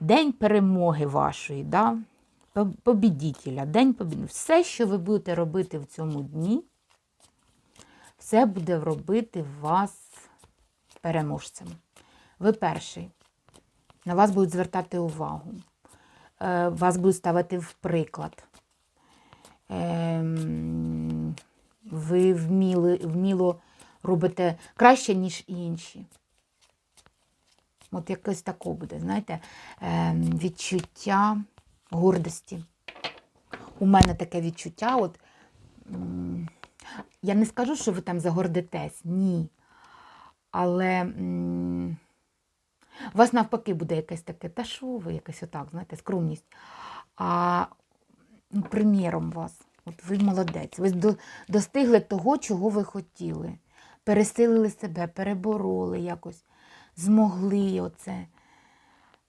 День перемоги вашої, да? побідітеля, день побіди. Все, що ви будете робити в цьому дні, все буде робити вас переможцем. Ви перший. На вас будуть звертати увагу. Е, Вас будуть ставити в приклад. Ем, Ви вміли, вміло робите краще, ніж інші. От якось тако буде, знаєте, ем, відчуття гордості. У мене таке відчуття, от я не скажу, що ви там загордитесь, ні. Але у вас навпаки буде якесь таке, та що ви, якесь отак, знаєте, скромність. А ну, приміром вас. От ви молодець. Ви достигли того, чого ви хотіли. Пересилили себе, перебороли якось, змогли оце.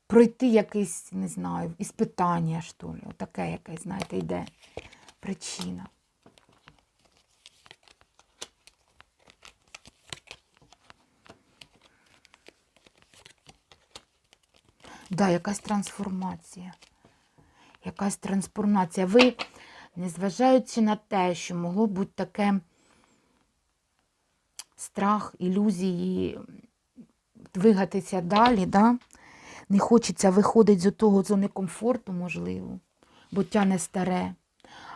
Пройти якесь, не знаю, іспитання, що ли. Отаке якесь, знаєте, йде причина. Да, якась трансформація. Якась трансформація. Ви, незважаючи на те, що могло бути таке страх, ілюзії, двигатися далі, да? не хочеться виходити з того зони комфорту, можливо, бо тяне старе.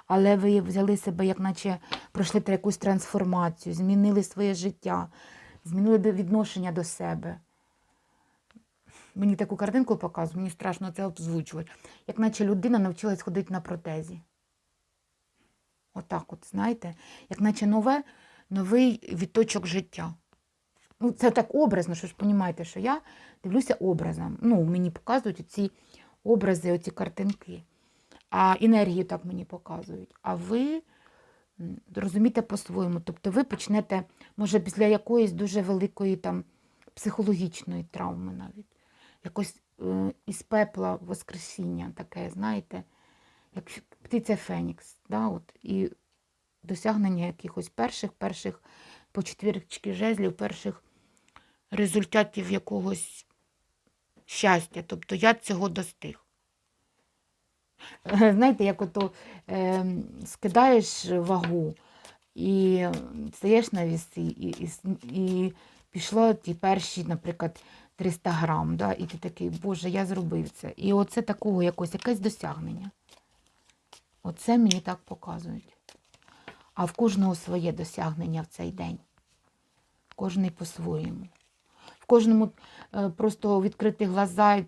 Але ви взяли себе, як наче пройшли якусь трансформацію, змінили своє життя, змінили відношення до себе. Мені таку картинку показують, мені страшно це озвучувати. Як наче людина навчилась ходити на протезі. Отак, от, знаєте, як наче нове, новий відточок життя. Ну, це так образно, що ж розумієте, що я дивлюся образом. Ну, мені показують ці образи, оці картинки. А енергію так мені показують. А ви розумієте по-своєму. Тобто ви почнете, може, після якоїсь дуже великої там психологічної травми навіть. Якось е, із пепла воскресіння таке, знаєте, як птиця Фенікс. Да, от, і досягнення якихось перших, перших по четвірочки жезлів, перших результатів якогось щастя. Тобто я цього достиг. Е, Знаєте, як ото е, скидаєш вагу і стаєш на віси, і, і, і пішло ті перші, наприклад, 300 грам, да, і ти такий, Боже, я зробив це. І оце такого якось, якесь досягнення. Оце мені так показують. А в кожного своє досягнення в цей день. Кожний по-своєму. Кожному е, просто відкрити глаза,